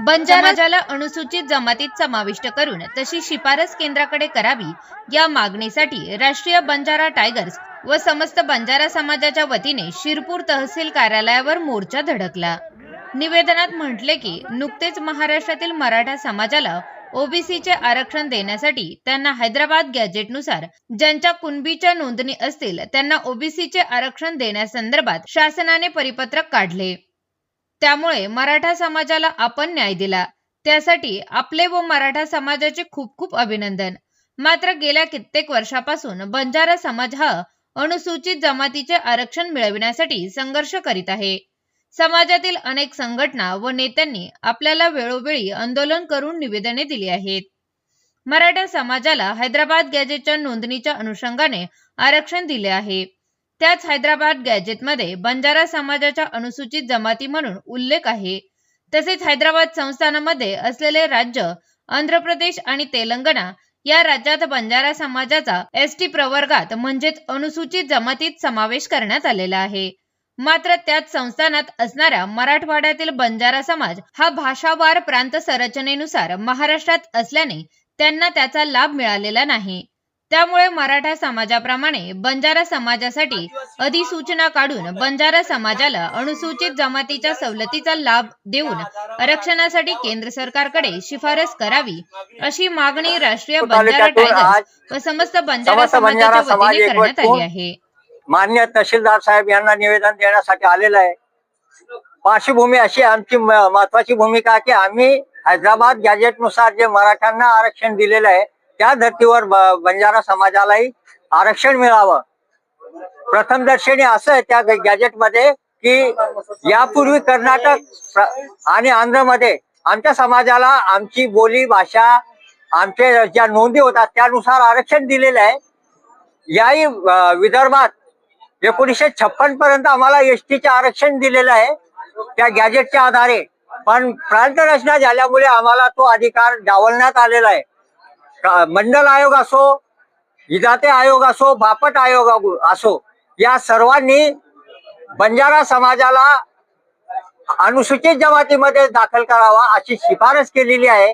बंजाराजाला अनुसूचित जमातीत समाविष्ट करून तशी शिफारस केंद्राकडे करावी या मागणीसाठी राष्ट्रीय बंजारा टायगर्स व समस्त बंजारा समाजाच्या वतीने शिरपूर तहसील कार्यालयावर मोर्चा धडकला. निवेदनात म्हटले की नुकतेच महाराष्ट्रातील मराठा समाजाला ओबीसीचे आरक्षण देण्यासाठी त्यांना हैदराबाद गॅजेटनुसार ज्यांच्या कुणबीच्या नोंदणी असतील त्यांना ओबीसीचे आरक्षण देण्यासंदर्भात शासनाने परिपत्रक काढले. त्यामुळे मराठा समाजाला आपण न्याय दिला. त्यासाठी आपले व मराठा समाजाचे खूप खूप अभिनंदन. मात्र गेल्या कित्येक वर्षापासून बंजारा समाज हा अनुसूचित जमातीचे आरक्षण मिळविण्यासाठी संघर्ष करीत आहे. समाजातील अनेक संघटना व नेत्यांनी आपल्याला वेळोवेळी आंदोलन करून निवेदने दिली आहेत. मराठा समाजाला हैदराबाद गॅजेटच्या नोंदणीच्या अनुषंगाने आरक्षण दिले आहे. त्याच हैदराबाद गॅजेटमध्ये बंजारा समाजाच्या अनुसूचित जमाती म्हणून उल्लेख आहे. तसेच हैदराबाद संस्थानामध्ये असलेले राज्य आंध्र प्रदेश आणि तेलंगणा या राज्यात बंजारा समाजाचा एस टी प्रवर्गात म्हणजेच अनुसूचित जमातीत समावेश करण्यात आलेला आहे. मात्र त्याच संस्थानात असणाऱ्या मराठवाड्यातील बंजारा समाज हा भाषावार प्रांत संरचनेनुसार महाराष्ट्रात असल्याने त्यांना त्याचा लाभ मिळालेला नाही. त्यामुळे मराठा समाजाप्रमाणे बंजारा समाजासाठी अधिसूचना काढून बंजारा समाजाला अनुसूचित जमातीच्या सवलतीचा लाभ देऊन आरक्षणासाठी केंद्र सरकारकडे शिफारस करावी अशी मागणी राष्ट्रीय बंजारा टायगर्स व समस्त बंजारा समाजाच्या समाज वतीने करण्यात आली आहे. मान्य तहसीलदार साहेब यांना निवेदन देण्यासाठी आलेलं आहे. पार्श्वभूमी अशी आमची महत्वाची भूमिका की आम्ही हैदराबाद गॅजेटनुसार जे मराठ्यांना आरक्षण दिलेलं आहे त्या धर्तीवर बंजारा समाजालाही आरक्षण मिळावं. प्रथमदर्शनी असं आहे त्या गॅजेटमध्ये की यापूर्वी कर्नाटक आणि आंध्रमध्ये आमच्या समाजाला आमची बोली भाषा आमचे ज्या नोंदी होतात त्यानुसार आरक्षण दिलेलं आहे. याही विदर्भात एकोणीसशे छप्पन पर्यंत आम्हाला एस चे आरक्षण दिलेलं आहे त्या गॅजेटच्या आधारे. पण प्रांत रचना झाल्यामुळे आम्हाला तो अधिकार डावलण्यात आलेला आहे. मंडल आयोग असो विधाते आयोग असो बापट आयोग असो या सर्वांनी बंजारा समाजाला अनुसूचित जमातीमध्ये दाखल करावा अशी शिफारस केलेली आहे.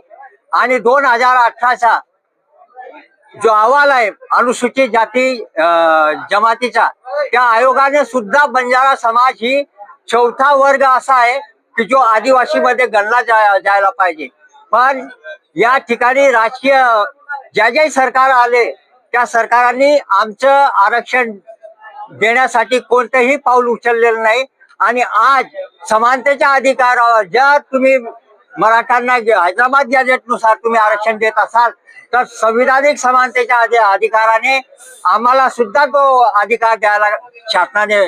आणि दोन हजार अठराचा जो अहवाल आहे अनुसूचित जाती अं, जमातीचा त्या आयोगाने सुद्धा बंजारा समाज ही चौथा वर्ग असा आहे की जो आदिवासीमध्ये गणला जायला पाहिजे. पण या ठिकाणी राजकीय ज्या ज्याही सरकार आले त्या सरकारांनी आमचं आरक्षण देण्यासाठी कोणतंही पाऊल उचललेलं नाही. आणि आज समानतेच्या अधिकारावर ज्या तुम्ही मराठ्यांना हैदराबाद गॅजेटनुसार तुम्ही आरक्षण देत असाल तर संविधानिक समानतेच्या अधिकाराने आम्हाला सुद्धा तो अधिकार द्यायला शासनाने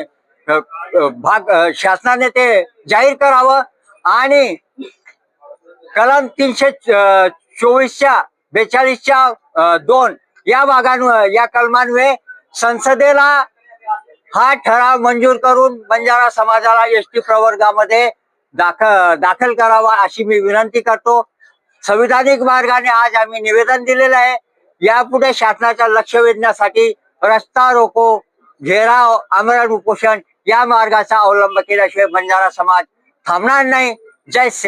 भाग शासनाने ते जाहीर करावं. आणि कलम तीनशे चोवीसच्या बेचाळीसच्या दोन. या भागांवर या कलमान्वये संसदेला हा ठराव मंजूर करून बंजारा समाजाला एस टी प्रवर्गामध्ये दाखल दाखल करावा अशी मी विनंती करतो. संविधानिक मार्गाने आज आम्ही निवेदन दिलेलं आहे. यापुढे शासनाच्या लक्ष वेधण्यासाठी रस्ता रोको घेराव आमरण उपोषण या मार्गाचा अवलंब केल्याशिवाय बंजारा समाज थांबणार नाही. जय सेवा.